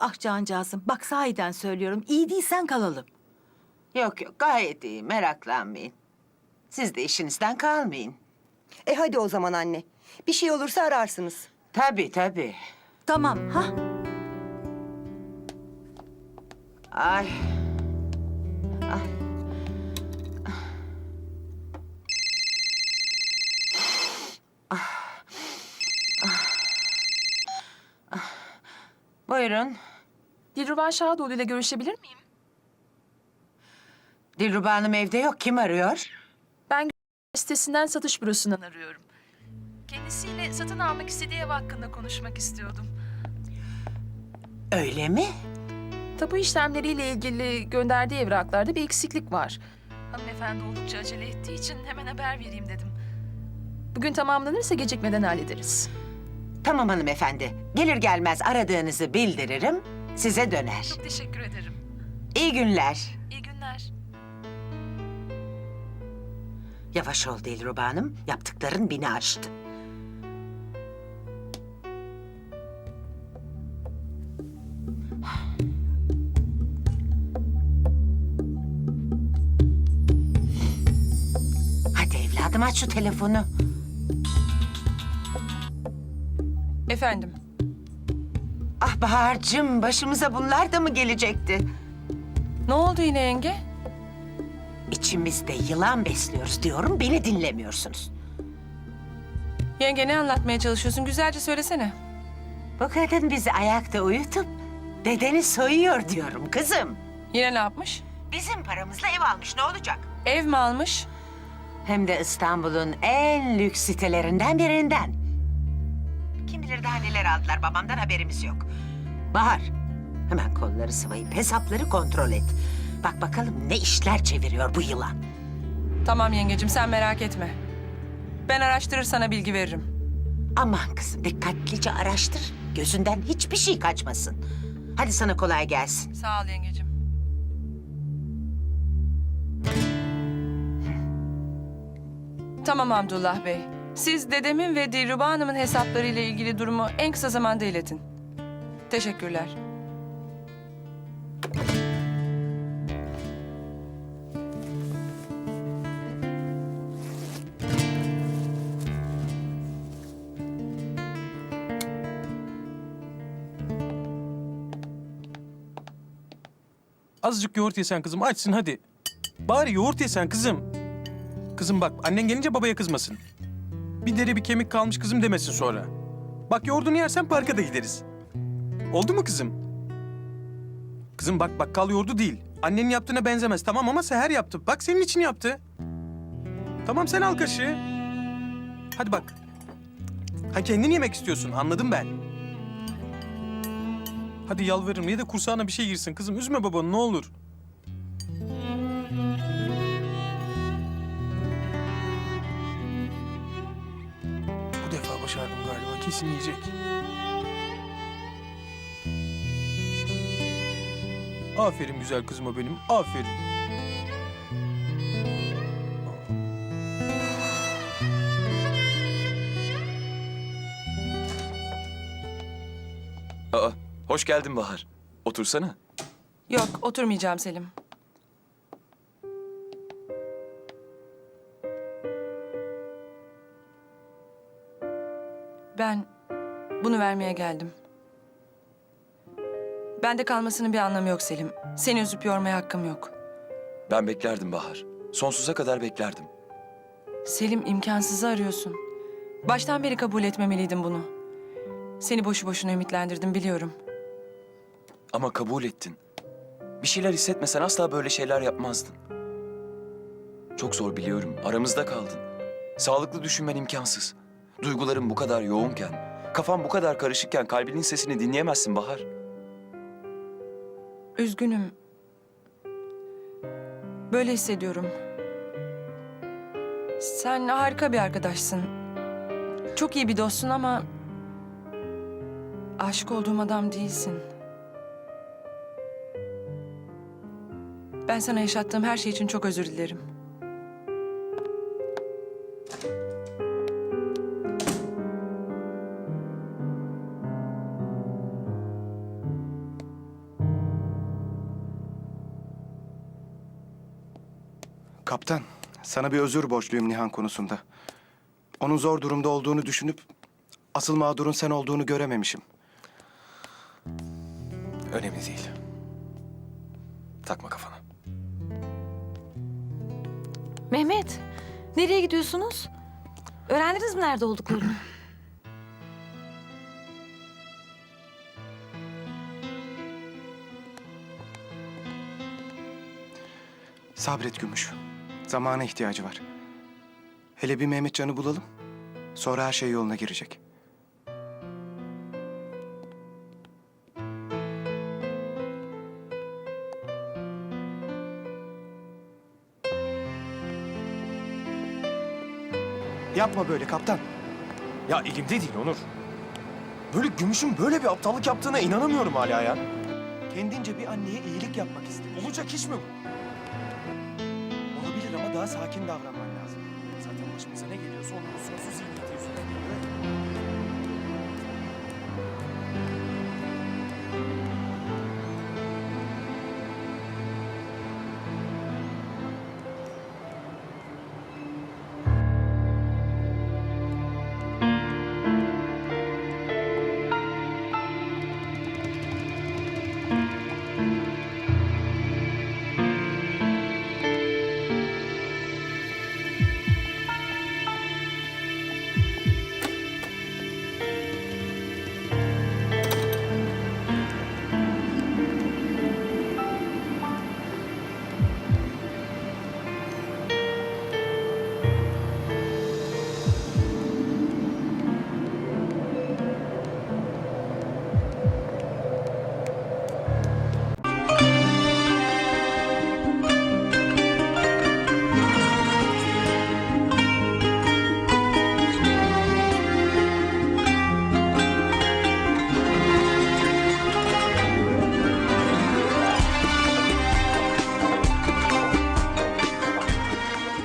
Ah cancağızım bak sahiden söylüyorum. İyi değilsen kalalım. Yok yok gayet iyi meraklanmayın. Siz de işinizden kalmayın. E hadi o zaman anne. Bir şey olursa ararsınız. Tabii tabii. Tamam ha? Ay. Ay. Ah. Ah. Ah. Buyurun. Dilruba Şadoğlu ile görüşebilir miyim? Dilruba Hanım evde yok. Kim arıyor? Ben sitesinden satış bürosundan arıyorum. Kendisiyle satın almak istediği ev hakkında konuşmak istiyordum. Öyle mi? Tapu işlemleriyle ilgili gönderdiği evraklarda bir eksiklik var. Hanımefendi oldukça acele ettiği için hemen haber vereyim dedim. Bugün tamamlanırsa gecikmeden hallederiz. Tamam hanımefendi. Gelir gelmez aradığınızı bildiririm. Size döner. Çok teşekkür ederim. İyi günler. İyi günler. Yavaş ol Dilruba Hanım. Yaptıkların beni aştı. Hadi evladım aç şu telefonu. Efendim, Ah Bahar'cığım başımıza bunlar da mı gelecekti? ne oldu yine yenge? İçimizde yılan besliyoruz diyorum beni dinlemiyorsunuz. Yenge ne anlatmaya çalışıyorsun? Güzelce söylesene. Bu kadın bizi ayakta uyutup dedeni soyuyor diyorum kızım. Yine ne yapmış? Bizim paramızla ev almış ne olacak? Ev mi almış? Hem de İstanbul'un en lüks sitelerinden birinden. Bilir daha neler aldılar babamdan haberimiz yok. Bahar, hemen kolları sıvayıp hesapları kontrol et. Bak bakalım ne işler çeviriyor bu yılan. Tamam yengecim sen merak etme. Ben araştırır sana bilgi veririm. Aman kızım dikkatlice araştır. Gözünden hiçbir şey kaçmasın. Hadi sana kolay gelsin. Sağ ol yengecim. Tamam Abdullah Bey. Siz dedemin ve Dilruba Hanım'ın hesapları ile ilgili durumu en kısa zamanda iletin. Teşekkürler. Azıcık yoğurt yesen kızım açsın hadi. Bari yoğurt yesen kızım. Kızım bak annen gelince babaya kızmasın. Bir deri bir kemik kalmış kızım demesin sonra. Bak yoğurdunu yersen parka da gideriz. Oldu mu kızım? Kızım bak bakkal yoğurdu değil. Annenin yaptığına benzemez tamam ama Seher yaptı. Bak senin için yaptı. Tamam sen al kaşığı. Hadi bak. Ha kendin yemek istiyorsun anladım ben. Hadi yalvarırım ya da kursağına bir şey girsin kızım. Üzme babanı ne olur. Kesin yiyecek. Aferin güzel kızıma benim. Aferin. Aa, hoş geldin Bahar. Otursana. Yok oturmayacağım Selim. Ben bunu vermeye geldim. Bende kalmasının bir anlamı yok Selim. Seni üzüp yormaya hakkım yok. Ben beklerdim Bahar. Sonsuza kadar beklerdim. Selim imkansızı arıyorsun. Baştan beri kabul etmemeliydin bunu. Seni boşu boşuna ümitlendirdim biliyorum. Ama kabul ettin. Bir şeyler hissetmesen asla böyle şeyler yapmazdın. Çok zor biliyorum. Aramızda kaldın. Sağlıklı düşünmen imkansız. Duyguların bu kadar yoğunken, kafan bu kadar karışıkken kalbinin sesini dinleyemezsin Bahar. Üzgünüm. Böyle hissediyorum. Sen harika bir arkadaşsın. Çok iyi bir dostsun ama... Aşık olduğum adam değilsin. Ben sana yaşattığım her şey için çok özür dilerim. Kaptan, sana bir özür borçluyum Nihan konusunda. Onun zor durumda olduğunu düşünüp asıl mağdurun sen olduğunu görememişim. Önemli değil. Takma kafana. Mehmet, nereye gidiyorsunuz? Öğrendiniz mi nerede olduklarını? Sabret Gümüş. Zamana ihtiyacı var. Hele bir Mehmetcan'ı bulalım. Sonra her şey yoluna girecek. Yapma böyle kaptan. Ya elimde değil Onur. Böyle Gümüş'ün böyle bir aptallık yaptığına inanamıyorum hala ya. Kendince bir anneye iyilik yapmak istemiş. Olacak iş mi bu? Daha sakin davranman lazım. Zaten başımıza ne geliyorsa onun üstüne